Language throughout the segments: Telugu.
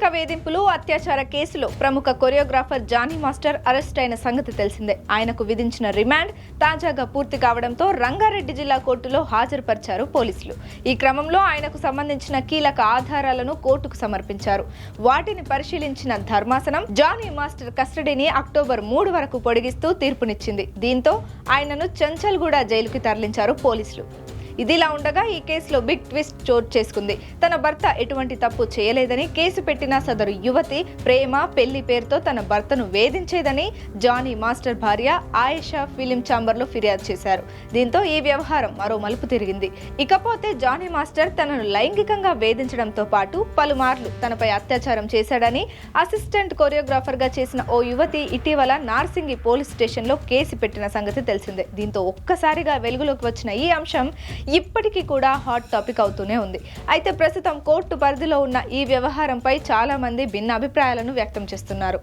లైంగిక వేధింపులు అత్యాచార కేసులో. ప్రముఖ కొరియోగ్రాఫర్ జానీ మాస్టర్ అరెస్ట్ అయిన సంగతి తెలిసిందే. ఆయనకు విధించిన రిమాండ్ తాజాగా పూర్తి కావడంతో రంగారెడ్డి జిల్లా కోర్టులో హాజరుపరిచారు పోలీసులు. ఈ క్రమంలో ఆయనకు సంబంధించిన కీలక ఆధారాలను కోర్టుకు సమర్పించారు. వాటిని పరిశీలించిన ధర్మాసనం జానీ మాస్టర్ కస్టడీని అక్టోబర్ మూడు వరకు పొడిగిస్తూ తీర్పునిచ్చింది. దీంతో ఆయనను చంచల్గూడ జైలుకి తరలించారు పోలీసులు. ఇదిలా ఉండగా ఈ కేసులో బిగ్ ట్విస్ట్ చోటు చేసుకుంది. తన భర్త ఎటువంటి తప్పు చేయలేదని కేసు పెట్టిన సదరు యువతి ప్రేమ పెళ్ళి పేరుతో తన భర్తను వేధించేదని జానీ మాస్టర్ భార్య ఆయేషా ఫిలిం ఛాంబర్లో ఫిర్యాదు చేశారు. దీంతో ఈ వ్యవహారం మరో మలుపు తిరిగింది. ఇకపోతే జానీ మాస్టర్ తనను లైంగికంగా వేధించడంతో పాటు పలుమార్లు తనపై అత్యాచారం చేశాడని అసిస్టెంట్ కొరియోగ్రాఫర్గా చేసిన ఓ యువతి ఇటీవల నార్సింగి పోలీస్ స్టేషన్లో కేసు పెట్టిన సంగతి తెలిసిందే. దీంతో ఒక్కసారిగా వెలుగులోకి వచ్చిన ఈ అంశం ఇప్పటికీ కూడా హాట్ టాపిక్ అవుతూనే ఉంది. అయితే ప్రస్తుతం కోర్టు పరిధిలో ఉన్న ఈ వ్యవహారంపై చాలామంది భిన్న అభిప్రాయాలను వ్యక్తం చేస్తున్నారు.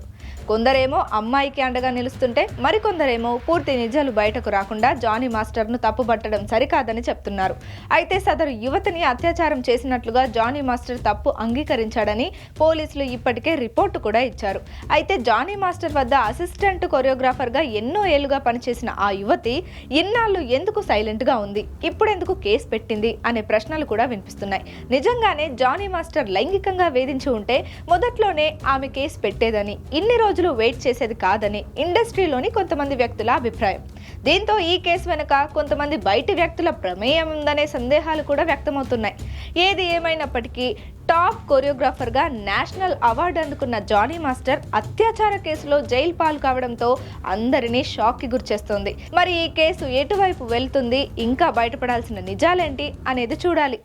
కొందరేమో అమ్మాయికి అండగా నిలుస్తుంటే మరికొందరేమో పూర్తి నిజాలు బయటకు రాకుండా జానీ మాస్టర్ను తప్పుబట్టడం సరికాదని చెప్తున్నారు. అయితే సదరు యువతిని అత్యాచారం చేసినట్లుగా జానీ మాస్టర్ తప్పు అంగీకరించాడని పోలీసులు ఇప్పటికే రిపోర్టు కూడా ఇచ్చారు. అయితే జానీ మాస్టర్ వద్ద అసిస్టెంట్ కొరియోగ్రాఫర్గా ఎన్నో ఏళ్ళుగా పనిచేసిన ఆ యువతి ఇన్నాళ్ళు ఎందుకు సైలెంట్గా ఉంది? ఇప్పుడెందుకు కేసు పెట్టింది అనే ప్రశ్నలు కూడా వినిపిస్తున్నాయి. నిజంగానే జానీ మాస్టర్ లైంగికంగా వేధించి ఉంటే మొదట్లోనే ఆమె కేసు పెట్టేదని ఇన్ని రోజులు వెయిట్ చేసేది కాదని ఇండస్ట్రీలోని కొంతమంది వ్యక్తుల అభిప్రాయం. దీంతో ఈ కేసు వెనుక కొంతమంది బయటి వ్యక్తుల ప్రమేయం ఉందనే సందేహాలు కూడా వ్యక్తమవుతున్నాయి. ఏది ఏమైనప్పటికీ టాప్ కొరియోగ్రాఫర్గా నేషనల్ అవార్డు అందుకున్న జానీ మాస్టర్ అత్యాచార కేసులో జైలు పాలు కావడంతో అందరినీ షాక్కి గురిచేస్తోంది. మరి ఈ కేసు ఎటువైపు వెళ్తుంది? ఇంకా బయటపడాల్సిన నిజాలేంటి? అనేది చూడాలి.